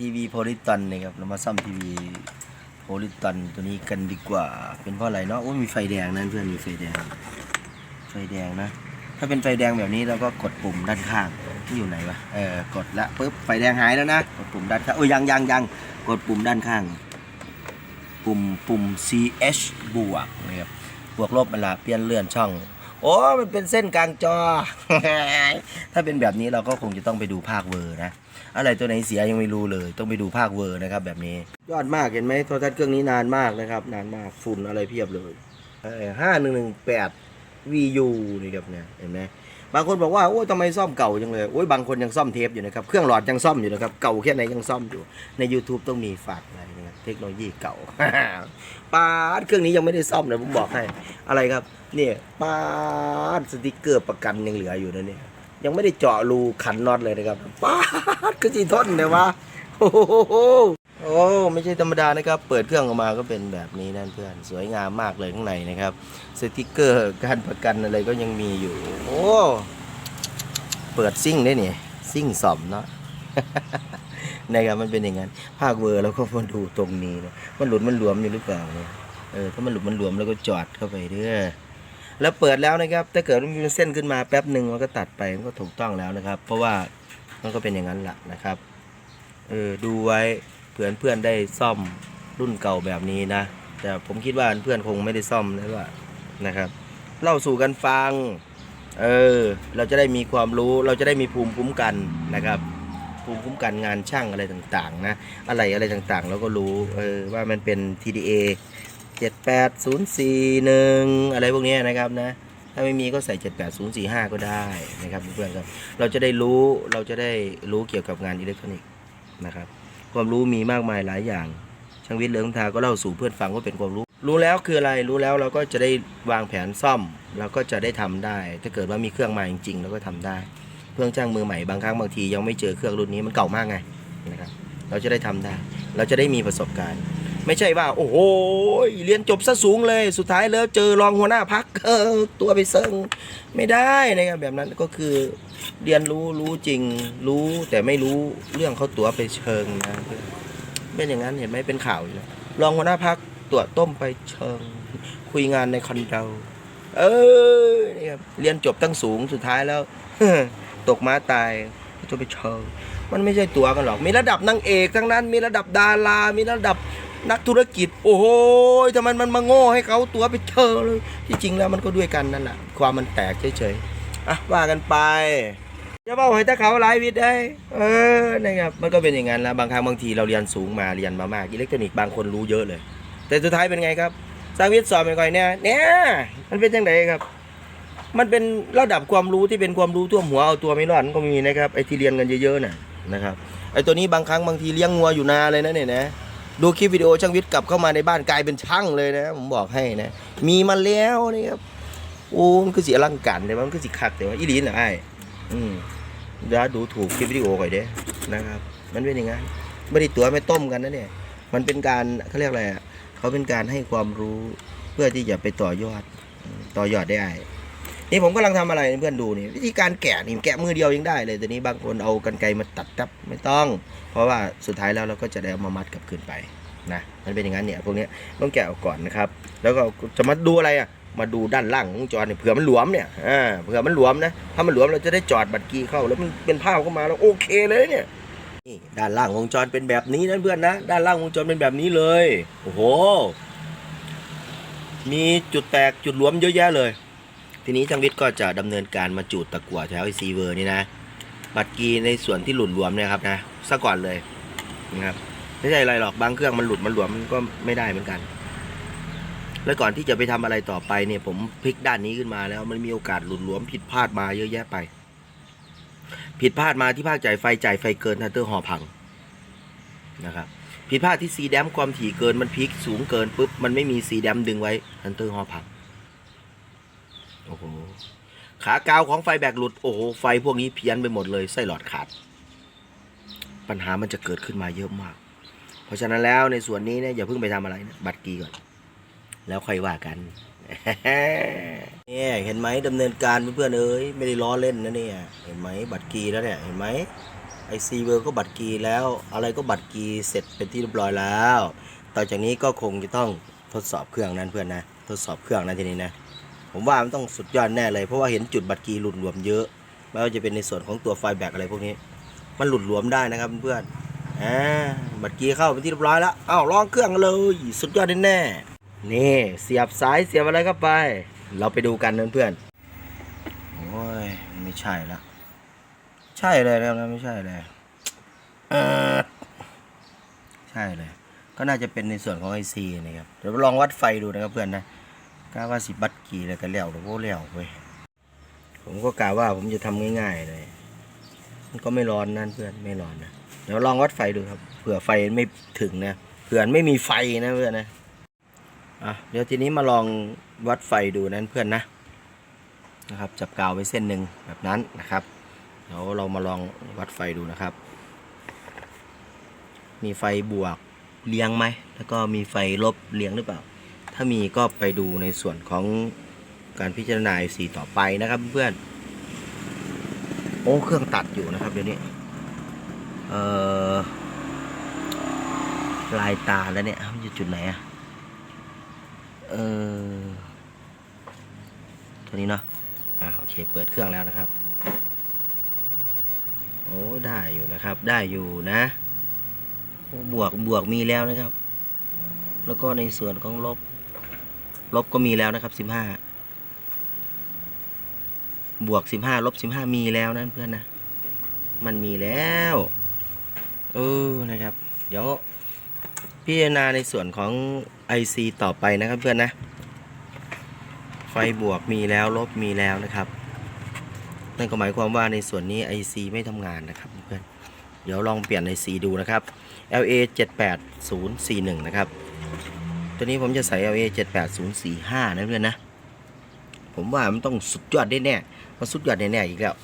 ทีวีโพลิตันนะครับเรามาซ่อมทีวีโพลิตันตัวนี้กันดีกว่า เป็นเพราะอะไรเนาะโอ้ยมีไฟแดงนั่นเพื่อนมีไฟแดง ไฟแดงนะ ถ้าเป็นไฟแดงแบบนี้เราก็กดปุ่มด้านข้างที่อยู่ไหนวะเออกดละปุ๊บไฟแดงหายแล้วนะกดปุ่มด้านข้างโอ้ยยังยังยังกดปุ่มด้านข้าง ปุ่มปุ่ม ch บวกนะครับบวกลบมันละเปลี่ยนเลื่อนช่อง โอ้มันเป็นเส้นกลางจอ ถ้าเป็นแบบนี้เราก็คงจะต้องไปดูภาคเวอร์นะ อะไรตัวไหนเสียยังไม่รู้เลย ต้องไปดูภาคเวอร์นะครับ แบบนี้ ยอดมากเห็นไหมโทรทัศน์เครื่องนี้นานมากนะครับ นานมากฝุ่นอะไรเพียบเลยห้าหนึ่งหนึ่งแปด วียูนี่ครับเนี่ยเห็นไหมบางคนบอกว่าโอ้ยทำไมซ่อมเก่าจังเลยโอ้ยบางคนยังซ่อมเทปอยู่นะครับเครื่องหลอดยังซ่อมอยู่นะครับเก่าแค่ไหนยังซ่อมอยู่ใน YouTube ต้องมีฝากอะไรนะครับเทคโนโลยีเก่า ปาดเครื่องนี้ยังไม่ได้ซ่อมเลยผมบอกให้อะไรครับเนี่ยปาดสติกเกอร์ประกันยังเหลืออยู่นะเนี่ยยังไม่ได้เจาะรูขันน็อตเลยนะครับปาดคือจีทนเลยวะ โอ้โหโอ้ไม่ใช่ธรรมดานะครับ เปิดเครื่องออกมาก็เป็นแบบนี้นั่นเพื่อน สวยงามมากเลยข้างในนะครับ สติกเกอร์การประกันอะไรก็ยังมีอยู่ โอ้เปิดซิ่งได้เนี่ยซิ่งสอมเนาะนะครับมันเป็นอย่างนั้น ภาคเวอร์เราก็มาดูตรงนี้นะมันหลุดมันหลวมอยู่หรือเปล่าเนี่ยเออถ้ามันหลุดมันหลวมแล้วก็จอดเข้าไปเด้อแล้วเปิดแล้วนะครับ ถ้าเกิดมันมีเส้นขึ้นมาแป๊บหนึ่งมันก็ตัดไปมันก็ถูกต้องแล้วนะครับ เพราะว่ามันก็เป็นอย่างนั้นแหละนะครับ เออดูไว้เพื่อนเพื่อนได้ซ่อมรุ่นเก่าแบบนี้นะ แต่ผมคิดว่าเพื่อนคงไม่ได้ซ่อมนะว่านะครับเล่าสู่กันฟัง เออ เราจะได้มีความรู้ เราจะได้มีภูมิคุ้มกันนะครับ ภูมิคุ้มกันงานช่างอะไรต่างๆ นะ อะไรอะไรต่างๆ เราก็รู้ เออ ว่ามันเป็น TDA 78041 อะไรพวกนี้นะครับนะ ถ้าไม่มีก็ใส่ 78045 ก็ได้นะครับเพื่อนๆครับ เราจะได้รู้ เราจะได้รู้เกี่ยวกับงานอิเล็กทรอนิกส นะครับ ความรู้มีมากมายหลายอย่าง ช่างวิทย์เหลืองทาก็เล่าสู่เพื่อนฟังว่าเป็นความรู้ รู้แล้วคืออะไรรู้แล้วเราก็จะได้วางแผนซ่อมเราก็จะได้ทำได้ ถ้าเกิดว่ามีเครื่องมาจริงๆเราก็ทำได้ เครื่องช่างมือใหม่บางครั้งบางทียังไม่เจอเครื่องรุ่นนี้มันเก่ามากไงนะครับเราจะได้ทำได้ เราจะได้มีประสบการณ์ ไม่ใช่ว่า โอ้โหเรียนจบซะสูงเลย สุดท้ายแล้วเจอรองหัวหน้าพักเออตัวไปเซิงไม่ได้นะครับแบบนั้นก็คือเรียนรู้รู้จริงรู้แต่ไม่รู้เรื่องเขาตัวไปเชิงนะเป็นอย่างนั้นเห็นไหมเป็นข่าวอยู่แล้วรองหัวหน้าพักตัวต้มไปเชิง คุยงานในคอนโดเออนี่ครับเรียนจบตั้งสูงสุดท้ายแล้วตกม้าตายตัวไปเชิง มันไม่ใช่ตัวกันหรอก มีระดับนางเอกทั้งนั้น มีระดับดารา มีระดับ นักธุรกิจ โอ้โหทำไมมันมาโง่ให้เขาตัวไปเชอเลยที่จริงแล้วมันก็ด้วยกันนั่นแหละความมันแตกเฉยๆอะว่ากันไปจะเบ้าให้ตาเขาหลายวิทย์ได้ เออนะครับมันก็เป็นอย่างนั้นแล้วบางครั้งบางทีเราเรียนสูงมาเรียนมามากอิเล็กทรอนิกส์บางคนรู้เยอะเลย แต่สุดท้ายเป็นไงครับสร้างวิทย์สอนไปก่อนเนี่ยเนี่ยมันเป็นยังไงครับ มันเป็นระดับความรู้ที่เป็นความรู้ท่วมหัวเอาตัวไม่รอดก็มีนะครับไอ้ที่เรียนกันเยอะๆน่ะนะครับไอ้ตัวนี้บางครั้งบางทีเลี้ยงงัวอยู่นาเลยนะเนี่ยนะ ดูคลิปวิดีโอช่างวิทย์กลับเข้ามาในบ้านกลายเป็นช่างเลยนะ ผมบอกให้นะ มีมาแล้วนี่ครับโอ้มันคือสีอลังการแต่ว่ามันคือสีคักแต่ว่าอีหลีนอะไอ้อืมเดี๋ยวดูถูกคลิปวิดีโอก่อนเด้นะครับ มันเป็นอย่างนั้นไม่ได้ตัวไม่ต้มกันนะเนี่ย มันเป็นการเขาเรียกอะไรอะเขาเป็นการให้ความรู้เพื่อที่จะไปต่อยอดต่อยอดได้ไอ้ นี่ผมกำลังทำอะไรเพื่อนดูนี่วิธีการแกะนี่แกะมือเดียวยังได้เลยแต่นี้บางคนเอากันไกรมาตัดครับไม่ต้อง เพราะว่าสุดท้ายแล้วเราก็จะได้เอามามัดกลับคืนไปนะมันเป็นอย่างนั้นเนี่ยพวกนี้ต้องแกะออกก่อนนะครับ แล้วก็จะมาดูอะไรอะมาดูด้านล่างของวงจรเนี่ยเผื่อมันหลวมเนี่ยอ่าเผื่อมันหลวมนะถ้ามันหลวมเราจะได้จอดบัตรกีเข้าแล้วมันเป็นผ้าเข้ามาแล้วโอเคเลยเนี่ยนี่ด้านล่างวงจรเป็นแบบนี้นะเพื่อนนะด้านล่างวงจรเป็นแบบนี้เลยโอ้โหมีจุดแตกจุดหลวมเยอะแยะเลย ทีนี้ช่างวิทย์ก็จะดำเนินการมาจูดตะกั่วแถวไอซีเวอร์นี่นะบัตรกีในส่วนที่หลุดรวมเนี่ยครับนะซะก่อนเลยนะครับไม่ใช่อะไรหรอกบางเครื่องมันหลุดมันหลวมมันก็ไม่ได้เหมือนกัน แล้วก่อนที่จะไปทำอะไรต่อไปเนี่ยผมพลิกด้านนี้ขึ้นมาแล้วมันมีโอกาสหลุดหลวมผิดพลาดมาเยอะแยะไป ผิดพลาดมาที่ภาคจ่ายไฟจ่ายไฟเกินทันเตอร์หอพังนะครับผิดพลาดที่ซีแดมความถี่เกินมันพลิกสูงเกินปุ๊บมันไม่มีซีแดมดึงไว้ทันเตอร์หอพัง โอ้โหขากาวของไฟแบกหลุดโอ้โหไฟพวกนี้เพี้ยนไปหมดเลยไส้หลอดขาด ปัญหามันจะเกิดขึ้นมาเยอะมาก เพราะฉะนั้นแล้วในส่วนนี้เนี่ยอย่าเพิ่งไปทำอะไรนะบัตรกีก่อน แล้วค่อยว่ากันเนี่ยเห็นไหมดำเนินการเพื่อนๆเอ้ยไม่ได้ล้อเล่นนะเนี่ยเห็นไหมบัตรกีแล้วเนี่ยเห็นไหมไอซีเวอร์ก็บัตรกีแล้ว อะไรก็บัตรกีเสร็จเป็นที่เรียบร้อยแล้ว ต่อจากนี้ก็คงจะต้องทดสอบเครื่องนั้นเพื่อนนะ ทดสอบเครื่องนะทีนี้นะ ผมว่ามันต้องสุดยอดแน่เลย เพราะว่าเห็นจุดบัตรกีหลุดหลวมเยอะไม่ว่าจะเป็นในส่วนของตัวไฟแบกอะไรพวกนี้ มันหลุดหลวมได้นะครับเพื่อนอ่าบัตรกีเข้าเป็นที่เรียบร้อยแล้วอ้าวลองเครื่องเลย สุดยอดแน่ๆนี่เสียบสายเสียบอะไรเข้าไป เราไปดูกันเพื่อนๆโอ้ยไม่ใช่ละใช่เลยนะครับไม่ใช่เลยใช่เลย ก็น่าจะเป็นในส่วนของไอซีนะครับเดี๋ยวลองวัดไฟดูนะครับเพื่อนนะ กล้าว่าสิบัตกี่แล้วก็แล้วหรือว่าแล้วเว้ยผมก็กล่าวว่าผมจะทำง่ายๆเลย มันก็ไม่ร้อนนั่นเพื่อนไม่ร้อนนะเดี๋ยวลองวัดไฟดูครับเผื่อไฟไม่ถึงนะเผื่อไม่มีไฟนะเพื่อนนะอะเดี๋ยวทีนี้มาลองวัดไฟดูนั้นเพื่อนนะนะครับ จับกาวไว้เส้นหนึ่งแบบนั้นนะครับเดี๋ยวเรามาลองวัดไฟดูนะครับ มีไฟบวกเลี้ยงไหมแล้วก็มีไฟลบเลี้ยงหรือเปล่า ถ้ามีก็ไปดูในส่วนของการพิจารณาสีต่อไปนะครับเพื่อนโอ้เครื่องตัดอยู่นะครับเดี๋ยวนี้เอ่อลายตาแล้วเนี่ยมันอยู่จุดไหนอะเออตัวนี้เนาะอ่าโอเค เปิดเครื่องแล้วนะครับ โอ้ได้อยู่นะครับ ได้อยู่นะบวกบวกมีแล้วนะครับ แล้วก็ในส่วนของลบ ลบก็มีแล้วนะครับสิบห้าบวก15ลบ15มีแล้วนะเพื่อนนะ มันมีแล้วเออนะครับ เดี๋ยวพิจารณาในส่วนของ IC ต่อไปนะครับเพื่อนนะ ไฟบวกมีแล้วลบมีแล้วนะครับ นั่นก็หมายความว่าในส่วนนี้ IC ไม่ทำงานนะครับเพื่อนเดี๋ยวลองเปลี่ยน IC ดูนะครับ LA 78041นะครับ ตัวนี้ผมจะใส่ LA 78045 นะเพื่อนนะ ผมว่ามันต้องสุดยอดแน่ๆมันสุดยอดแน่ๆอีกแล้ว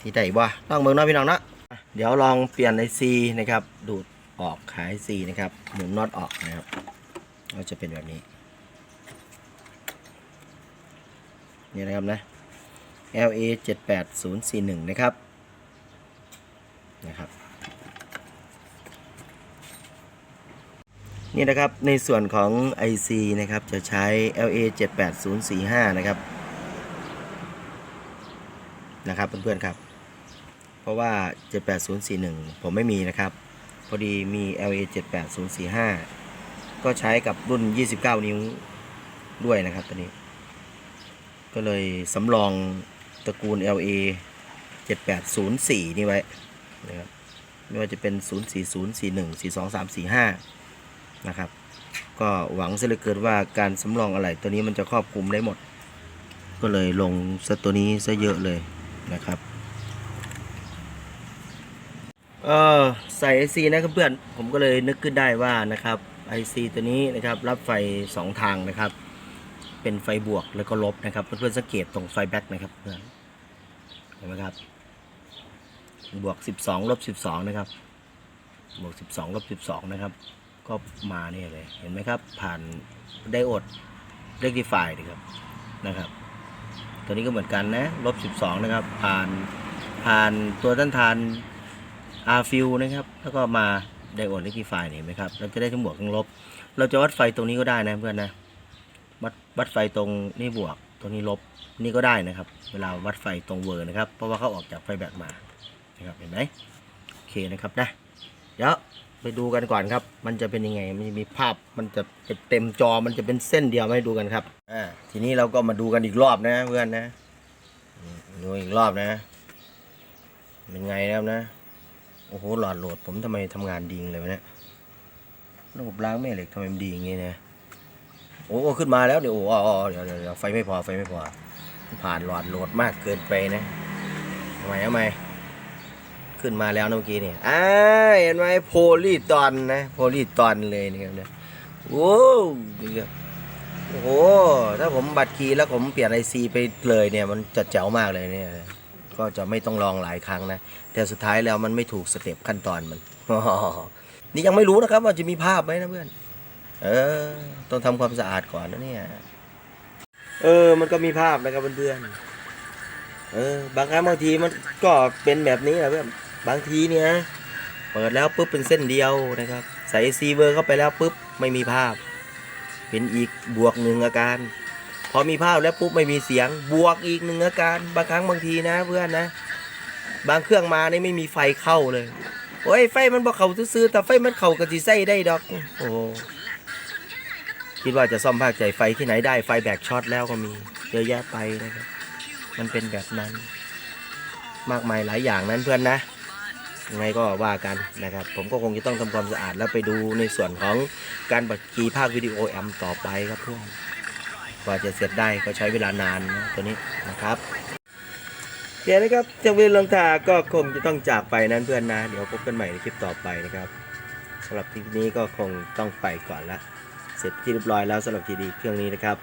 ที่ไหนวะต้องเมืองน้อยพี่น้องเนาะอะเดี๋ยวลองเปลี่ยนไอซีนะครับ ดูดออกขายซีนะครับหมุนน็อตออกนะครับก็จะเป็นแบบนี้นี่นะครับนะ LA 78041 นะครับนะครับ นี่นะครับในส่วนของ IC นะครับจะใช้ LA 78045 นะครับนะครับเพื่อนๆครับ เพราะว่า 78041 ผมไม่มีนะครับ พอดีมี LA 78045 ก็ใช้กับรุ่น 29 นิ้วด้วยนะครับตัวนี้ ก็เลยสำรองตระกูล LA 7804 นี่ไว้นะครับไม่ว่าจะเป็น 04041 42 345 นะครับ ก็หวังเสียเหลือเกินว่าการสำรองอะไรตัวนี้มันจะครอบคลุมได้หมด ก็เลยลงซะตัวนี้ซะเยอะเลยนะครับเออใส่ IC นะครับเพื่อนผมก็เลยนึกขึ้นได้ว่านะครับ IC ตัวนี้นะครับรับไฟ 2 ทางนะครับ เป็นไฟบวกแล้วก็ลบนะครับเพื่อนๆสังเกตตรงไฟแบ็กนะครับเพื่อนเห็นไหมครับบวก 12ลบ12 นะครับบวก 12ลบ12 นะครับ ก็มาเนี่ยเลย เห็นไหมครับ ผ่านไดโอดเรกติฟายนะครับนะครับ ตัวนี้ก็เหมือนกันนะลบ12 นะครับ ผ่านผ่านตัวต้านทาน R f i l นะครับ แล้วก็มาไดโอดเรกติฟายเห็นไหมครับเราจะได้ทั้งบวกทั้งลบ เราจะวัดไฟตรงนี้ก็ได้นะเพื่อนนะวัดวัดไฟตรงนี่บวกตรงนี้ลบนี่ก็ได้นะครับ เวลาวัดไฟตรงเวอร์นะครับ เพราะว่าเขาออกจากไฟแบตมานะครับเห็นไหมโอเคนะครับนะเดี๋ยว ไปดูกันก่อนครับ มันจะเป็นยังไง มันจะมีภาพ มันจะเป็นเต็มจอ มันจะเป็นเส้นเดียวให้ดูกันครับ อ่า ทีนี้เราก็มาดูกันอีกรอบนะเพื่อนนะ ดูอีกรอบนะ เป็นไงนะครับนะ โอ้โห หลอดโหลด ผมทำไมทำงานดีงเลยวะเนี่ย ระบบล้างแม่เหล็กทำไมมันดีอย่างงี้นะ โอ้โหขึ้นมาแล้วเดี๋ยว โอ้อ๋อเดี๋ยวเดี๋ยวเดี๋ยวไฟไม่พอ ไฟไม่พอ ผ่านหลอดโหลดมากเกินไปนะทำไมทำไม ขึ้นมาแล้วเมื่อกี้เนี่ยอ่าเห็นไหมโพลีตอนนะโพลีตอนเลยนี่ครับเนี่ยโอ้นี่ครับโอ้โหถ้าผมบัตรคีย์แล้วผมเปลี่ยนไอซีไปเลยเนี่ยมันจะเจ๋วมากเลยเนี่ยก็จะไม่ต้องลองหลายครั้งนะ แต่สุดท้ายแล้วมันไม่ถูกสเต็ปขั้นตอนมันนี่ยังไม่รู้นะครับว่าจะมีภาพไหมนะเพื่อน เออ ต้องทำความสะอาดก่อนนะเนี่ย เออ มันก็มีภาพนะครับเพื่อนๆเออบางครั้งบางทีมันก็เป็นแบบนี้แหละเพื่อน บางทีเนี่ยเปิดแล้วปุ๊บเป็นเส้นเดียวนะครับ ใส่ซีเวอร์เข้าไปแล้วปุ๊บไม่มีภาพ เป็นอีกบวกหนึ่งอาการ พอมีภาพแล้วปุ๊บไม่มีเสียงบวกอีกหนึ่งอาการ บางครั้งบางทีนะเพื่อนนะ บางเครื่องมานี่ไม่มีไฟเข้าเลยโอ้ยไฟมันบอกเขาซื้อแต่ไฟมันเข้ากับจีไส้ได้ดอก โอ้คิดว่าจะซ่อมภาคใจไฟที่ไหนได้ไฟแบกช็อตแล้วก็มีเยอะแยะไปนะครับ มันเป็นแบบนั้น มากมายหลายอย่างนั้นเพื่อนนะ ยังไงก็ว่ากันนะครับ ผมก็คงจะต้องทำความสะอาดแล้วไปดูในส่วนของการบัดกีภาควิดีโอแอมต่อไปครับเพื่อนกว่าจะเสร็จได้ก็ใช้เวลานานนะตัวนี้นะครับเดี๋ยวนะครับจากเวลลงทาก็คงจะต้องจากไปนั้นเพื่อนนะ เดี๋ยวพบกันใหม่ในคลิปต่อไปนะครับสำหรับทีนี้ก็คงต้องไปก่อนละเสร็จที่เรียบร้อยแล้วสำหรับทีดีเครื่องนี้นะครับ